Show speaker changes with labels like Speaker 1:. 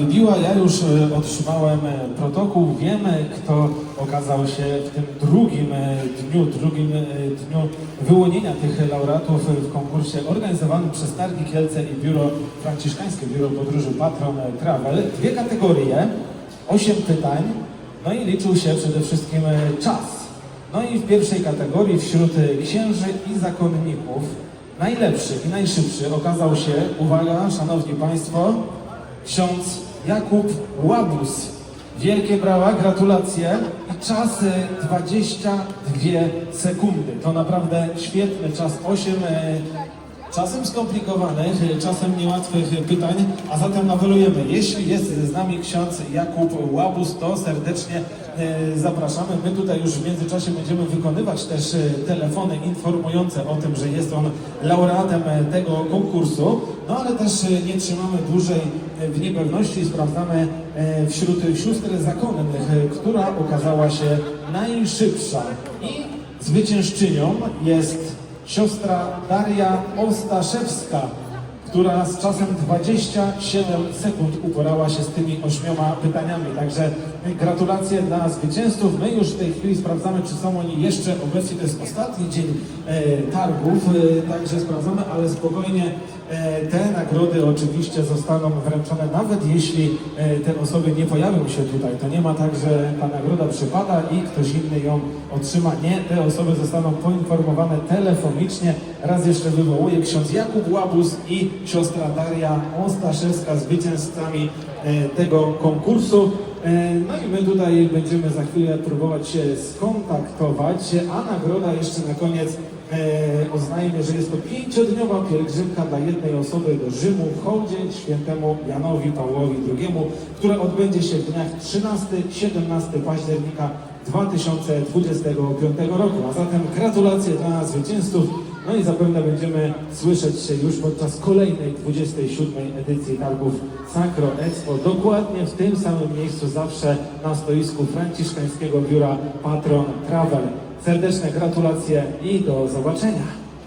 Speaker 1: wybiła. Ja już e, otrzymałem e, protokół. Wiemy, kto okazał się w tym drugim e, dniu, drugim dniu wyłonienia tych laureatów w konkursie organizowanym przez Targi Kielce i Biuro Franciszkańskie Biuro Podróży Patron Travel. Dwie kategorie, osiem pytań, no i liczył się przede wszystkim czas. No i w pierwszej kategorii wśród księży i zakonników najlepszy i najszybszy okazał się, uwaga, szanowni państwo, ksiądz Jakub Łabus. Wielkie brawa, gratulacje i czas e, 22 sekundy. To naprawdę świetny czas, 8 e, czasem skomplikowanych, czasem niełatwych pytań, a zatem apelujemy, jeśli jest z nami ksiądz Jakub Łabus, to serdecznie e, zapraszamy. My tutaj już w międzyczasie będziemy wykonywać też e, telefony informujące o tym, że jest on laureatem e, tego konkursu, no ale też nie trzymamy dłużej w niepewności sprawdzamy wśród sióstr zakonnych, która okazała się najszybsza. I zwyciężczynią jest siostra Daria Ostaszewska, która z czasem 27 sekund uporała się z tymi ośmioma pytaniami. Także gratulacje dla zwycięzców. My już w tej chwili sprawdzamy, czy są oni jeszcze obecni. To jest ostatni dzień e, targów, e, także sprawdzamy, ale spokojnie te nagrody oczywiście zostaną wręczone, nawet jeśli e, te osoby nie pojawią się tutaj. To nie ma tak, że ta nagroda przypada i ktoś inny ją otrzyma. Nie, te osoby zostaną poinformowane telefonicznie. Raz jeszcze wywołuję ksiądz Jakub Łabus i siostra Daria Ostaszewska zwycięzcami e, tego konkursu. E, No i my tutaj będziemy za chwilę próbować się skontaktować, a nagroda jeszcze na koniec e, oznajmię, że jest to pięciodniowa pielgrzymka dla jednej osoby do Rzymu w hołdzie świętemu Janowi Pawłowi II, która odbędzie się w dniach 13-17 października 2025 roku. A zatem gratulacje dla zwycięzców. No i zapewne będziemy słyszeć się już podczas kolejnej 27 edycji targów Sacro Expo. Dokładnie w tym samym miejscu, zawsze na stoisku Franciszkańskiego Biura Patron Travel. Serdeczne gratulacje i do zobaczenia.